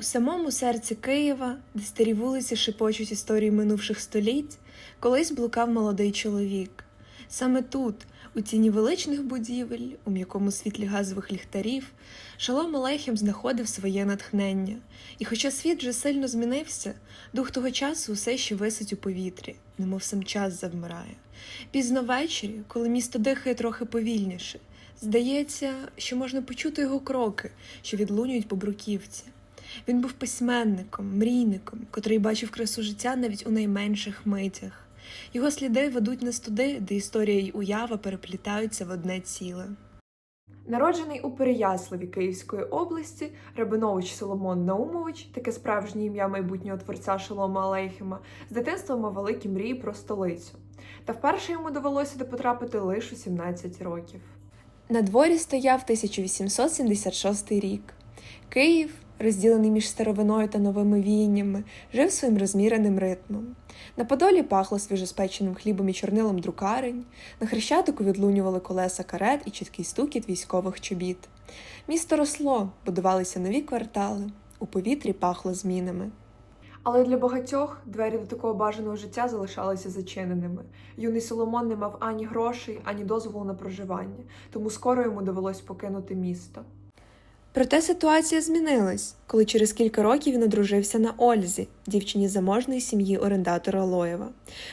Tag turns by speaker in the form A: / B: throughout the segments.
A: У самому серці Києва, де старі вулиці шепочуть історії минувших століть, колись блукав молодий чоловік. Саме тут, у тіні величних будівель, у м'якому світлі газових ліхтарів, Шалом Алейхім знаходив своє натхнення. І хоча світ вже сильно змінився, дух того часу усе ще висить у повітрі, немов сам час завмирає. Пізно ввечері, коли місто дихає трохи повільніше, здається, що можна почути його кроки, що відлунюють по бруківці. Він був письменником, мрійником, котрий бачив красу життя навіть у найменших митях. Його сліди ведуть нас туди, де історія й уява переплітаються в одне ціле. Народжений у Переяславі Київської області, Рабинович Соломон Наумович, таке справжнє ім'я майбутнього творця Шолома Алейхема, з дитинства мав великі мрії про столицю. Та вперше йому довелося потрапити лише у 17 років. На дворі стояв 1876 рік. Київ, розділений між старовиною та новими віяннями, жив своїм розміреним ритмом. На Подолі пахло свіжоспеченим хлібом і чорнилом друкарень, на хрещатику відлунювали колеса карет і чіткий стукіт військових чобіт. Місто росло, будувалися нові квартали, у повітрі пахло змінами. Але для багатьох двері до такого бажаного життя залишалися зачиненими. Юний Соломон не мав ані грошей, ані дозволу на проживання, тому скоро йому довелось покинути місто. Проте ситуація змінилась, коли через кілька років він одружився на Ользі, дівчині заможної сім'ї орендатора Лоєва.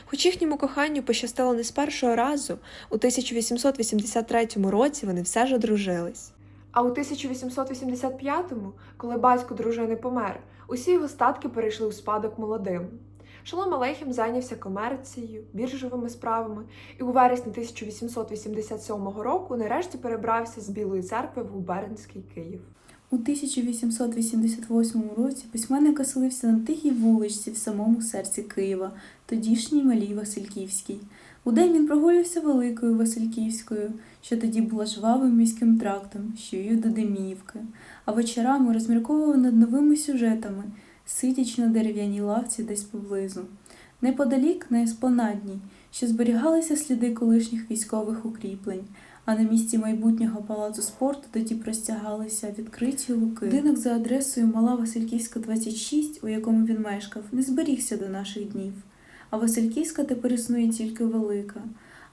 A: Хоч їхньому коханню пощастило не з першого разу, у 1883 році вони все ж одружились. А у 1885-му, коли батько дружини помер, усі його статки перейшли у спадок молодим. Шолом Алейхім зайнявся комерцією, біржовими справами і у вересні 1887 року нарешті перебрався з Білої церкви в губернський Київ.
B: У 1888 році письменник оселився на тихій вуличці в самому серці Києва, тодішній малій Васильківській. Удень він прогулювався великою Васильківською, що тоді була жвавим міським трактом, що вів до Деміївки, а вечорами розмірковував над новими сюжетами, сидячи на дерев'яній лавці десь поблизу. Неподалік на еспланадній, що зберігалися сліди колишніх військових укріплень, а на місці майбутнього палацу спорту тоді простягалися відкриті луки. Будинок за адресою Мала Васильківська, 26, у якому він мешкав, не зберігся до наших днів. А Васильківська тепер існує тільки велика,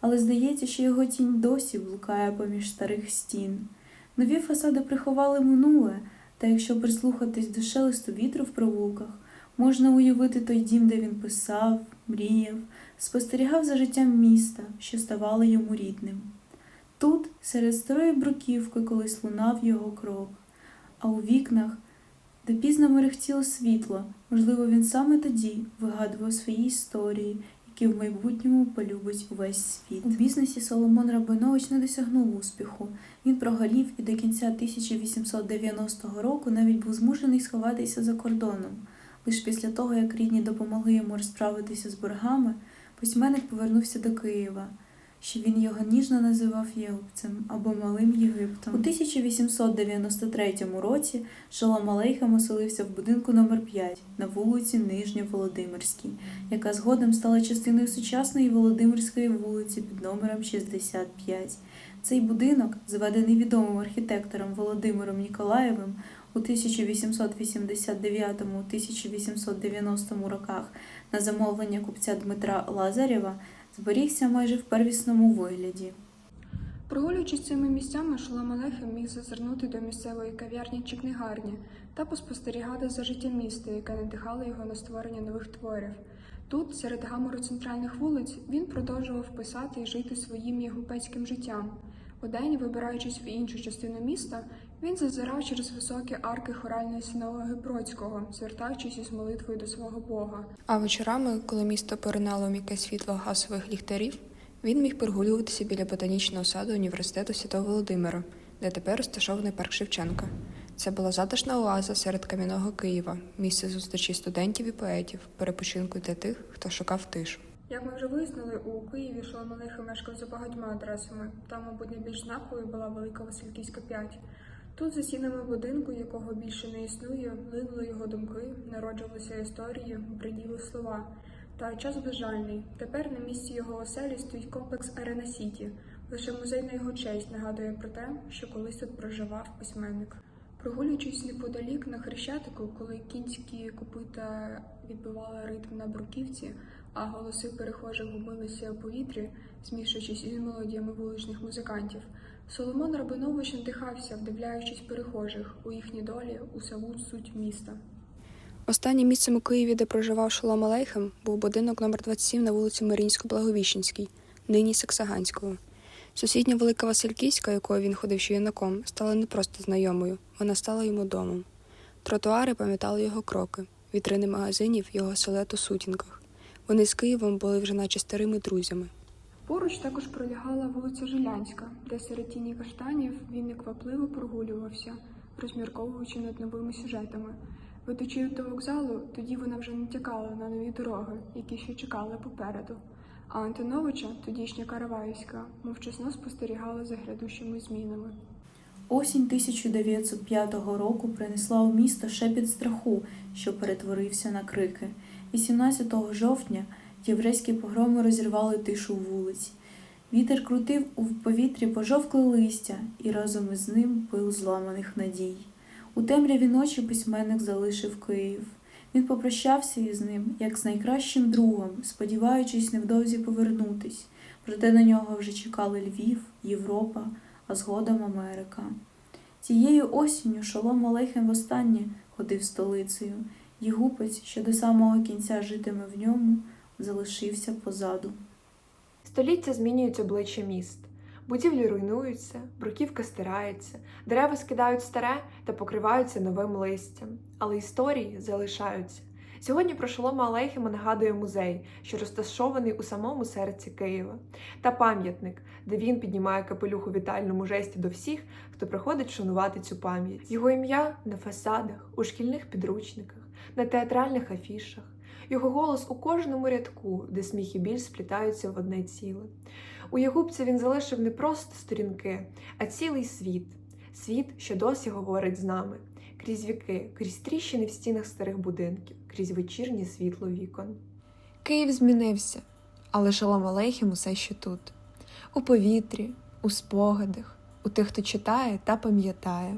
B: але здається, що його тінь досі блукає поміж старих стін. Нові фасади приховали минуле, та якщо прислухатись до шелесту вітру в провулках, можна уявити той дім, де він писав, мріяв, спостерігав за життям міста, що ставало йому рідним. Тут, серед старої бруківки, колись лунав його крок, а у вікнах, де пізно мерехтіло світло, можливо, він саме тоді вигадував свої історії, які в майбутньому полюбить увесь світ. У бізнесі Соломон Рабинович не досягнув успіху. Він прогорів і до кінця 1890 року навіть був змушений сховатися за кордоном. Лише після того, як рідні допомогли йому розправитися з боргами, письменник повернувся до Києва що він його ніжно називав Єгупцем або Малим Єгиптом. У 1893 році Шолом Алейхем оселився в будинку номер 5 на вулиці Нижньоволодимирській, яка згодом стала частиною сучасної Володимирської вулиці під номером 65. Цей будинок, зведений відомим архітектором Володимиром Ніколаєвим у 1889-1890 роках на замовлення купця Дмитра Лазарєва, зберігся майже в первісному вигляді.
C: Прогулюючись цими місцями, Шолом Алейхем міг зазирнути до місцевої кав'ярні чи книгарні та поспостерігати за життям міста, яке надихало його на створення нових творів. Тут, серед гамору центральних вулиць, він продовжував писати і жити своїм єгупецьким життям. Удень, вибираючись в іншу частину міста, він зазирав через високі арки хоральної синагоги Бродського, звертаючись із молитвою до свого Бога. А вечорами, коли місто поринало м'яке світло газових ліхтарів, він міг прогулюватися біля ботанічного саду університету Святого Володимира, де тепер розташований парк Шевченка. Це була затишна оаза серед кам'яного Києва, місце зустрічі студентів і поетів, перепочинку для тих, хто шукав тишу. Як ми вже вияснили, у Києві Шолом Алейхем мешкав за багатьма адресами. Там, мабуть, найбільш знаковою була Велика Васильківська 5. Тут, за стінами будинку, якого більше не існує, линули його думки, народжувалися історії, бреділи слова. Та час безжальний. Тепер на місці його оселі стоїть комплекс Арена Сіті. Лише музей на його честь нагадує про те, що колись тут проживав письменник. Прогулюючись неподалік на хрещатику, коли кінські копита відбивали ритм на бруківці, а голоси перехожих губилися у повітрі, змішуючись із мелодіями вуличних музикантів, Соломон Рабинович надихався, вдивляючись перехожих у їхні долі, у саму суть міста.
D: Останнім місцем у Києві, де проживав Шолом Алейхем, був будинок номер 27 на вулиці Марінсько-Благовіщенській, нині Саксаганського. Сусідня Велика Васильківська, якою він ходив ще юнаком, стала не просто знайомою, вона стала йому домом. Тротуари пам'ятали його кроки, вітрини магазинів його силует у сутінках. Вони з Києвом були вже наче старими друзями.
C: Поруч також пролягала вулиця Жилянська, де серед тіні каштанів він неквапливо прогулювався, розмірковуючи над новими сюжетами. Ведучи до вокзалу, тоді вона вже натякала на нові дороги, які ще чекали попереду. А Антоновича, тодішня Караваївська, мовчасно спостерігала за грядущими змінами.
B: Осінь 1905 року принесла у місто шепіт страху, що перетворився на крики. 18 жовтня єврейські погроми розірвали тишу вулиць. Вітер крутив у повітрі пожовкле листя і разом із ним пил зламаних надій. У темряві ночі письменник залишив Київ. Він попрощався із ним, як з найкращим другом, сподіваючись невдовзі повернутись. Проте на нього вже чекали Львів, Європа, а згодом Америка. Цією осінню Шолом Алейхем востаннє ходив столицею. Єгупець, що до самого кінця житиме в ньому, залишився позаду.
A: Століття змінюють обличчя міст. Будівлі руйнуються, бруківка стирається, дерева скидають старе та покриваються новим листям, але історії залишаються. Сьогодні про Шолома Алейхема нагадує музей, що розташований у самому серці Києва, та пам'ятник, де він піднімає капелюх у вітальному жесті до всіх, хто приходить шанувати цю пам'ять. Його ім'я на фасадах, у шкільних підручниках, на театральних афішах. Його голос у кожному рядку, де сміх і біль сплітаються в одне ціле. У Ягубці він залишив не просто сторінки, а цілий світ. Світ, що досі говорить з нами, крізь віки, крізь тріщини в стінах старих будинків, крізь вечірнє світло вікон. Київ змінився, але Шалом Алейхім усе ще тут. У повітрі, у спогадах, у тих, хто читає та пам'ятає.